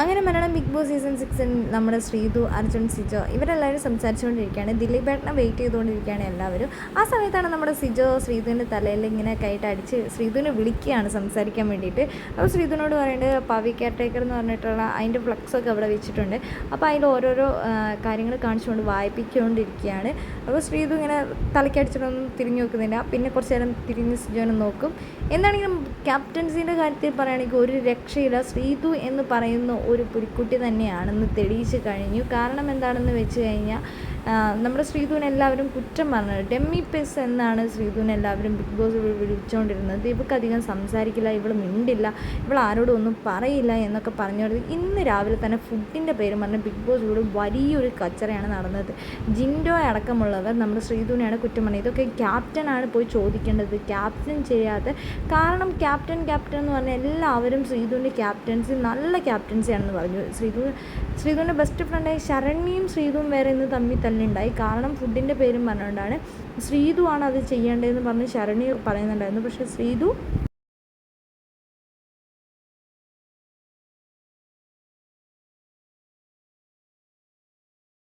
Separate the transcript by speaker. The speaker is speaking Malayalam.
Speaker 1: അങ്ങനെ മലയാളം ബിഗ് ബോസ് സീസൺ സിക്സിൽ നമ്മുടെ ശ്രീതു അർജുൻ സിജോ ഇവരെല്ലാവരും സംസാരിച്ചുകൊണ്ടിരിക്കുകയാണ്. ദിലീപേട്ടനെ വെയിറ്റ് ചെയ്തുകൊണ്ടിരിക്കുകയാണ് എല്ലാവരും. ആ സമയത്താണ് നമ്മുടെ സിജോ ശ്രീതുവിന്റെ തലയിൽ ഇങ്ങനെ കൈയിട്ട് അടിച്ച് ശ്രീതുവിനെ വിളിക്കുകയാണ് സംസാരിക്കാൻ വേണ്ടിയിട്ട്. അപ്പോൾ ശ്രീതുവിനോട് പറയേണ്ടത് പവി കെയർ ടേക്കർ എന്ന് പറഞ്ഞിട്ടുള്ള അതിന്റെ ഫ്ലക്സൊക്കെ അവിടെ വെച്ചിട്ടുണ്ട്. അപ്പോൾ അതിൽ ഓരോരോ കാര്യങ്ങൾ കാണിച്ചുകൊണ്ട് വായിപ്പിച്ചുകൊണ്ടിരിക്കുകയാണ്. അപ്പോൾ ശ്രീതു ഇങ്ങനെ തലക്കടിച്ചിട്ടൊന്നും തിരിഞ്ഞു നോക്കുന്നില്ല പിന്നെ കുറച്ച് നേരം തിരിഞ്ഞ് സിജോനെ നോക്കും. എന്താണെങ്കിലും ക്യാപ്റ്റൻസിന്റെ കാര്യത്തിൽ പറയുകയാണെങ്കിൽ ഒരു രക്ഷയില്ല. ശ്രീതു എന്ന് പറയുന്ന ഒരു പുലിക്കുട്ടി തന്നെയാണെന്ന് തെളിയിച്ചു കഴിഞ്ഞു. കാരണം എന്താണെന്ന് വെച്ച് കഴിഞ്ഞാൽ നമ്മുടെ ശ്രീധുവിനെ എല്ലാവരും കുറ്റം പറഞ്ഞത്. ഡെമ്മി പെസ് എന്നാണ് ശ്രീധുവിനെ എല്ലാവരും ബിഗ് ബോസ് വിളിച്ചുകൊണ്ടിരുന്നത് ഇവൾക്ക് അധികം സംസാരിക്കില്ല ഇവൾ മിണ്ടില്ല ഇവൾ ആരോടും ഒന്നും പറയില്ല എന്നൊക്കെ പറഞ്ഞുകൊണ്ട് ഇന്ന് രാവിലെ തന്നെ ഫുഡിന്റെ പേര് പറഞ്ഞ് ബിഗ് ബോസ് ഇവിടെ വലിയൊരു കച്ചറയാണ് നടന്നത്. ജിൻഡോ അടക്കമുള്ളവർ നമ്മുടെ ശ്രീധുവിനെയാണ് കുറ്റം പറഞ്ഞത്. ഇതൊക്കെ ക്യാപ്റ്റനാണ് പോയി ചോദിക്കേണ്ടത്. ക്യാപ്റ്റൻ ചെയ്യാതെ കാരണം ക്യാപ്റ്റൻ ക്യാപ്റ്റൻ എന്ന് പറഞ്ഞാൽ എല്ലാവരും ശ്രീധുവിന്റെ ക്യാപ്റ്റൻസി നല്ല ക്യാപ്റ്റൻസിയാണെന്ന് പറഞ്ഞു. ശ്രീധു ശ്രീധുവിന്റെ ബെസ്റ്റ് ഫ്രണ്ടായി ശരണ്യയും ശ്രീധുവും വേറെ ഇന്ന് തമ്മിൽ തല്ലുണ്ടായി കാരണം ഫുഡിന്റെ പേരും പറഞ്ഞുകൊണ്ടാണ്. ശ്രീതു ആണ് അത് ചെയ്യേണ്ടതെന്ന് പറഞ്ഞ് ശരണി പറയുന്നുണ്ടായിരുന്നു. പക്ഷേ ശ്രീധു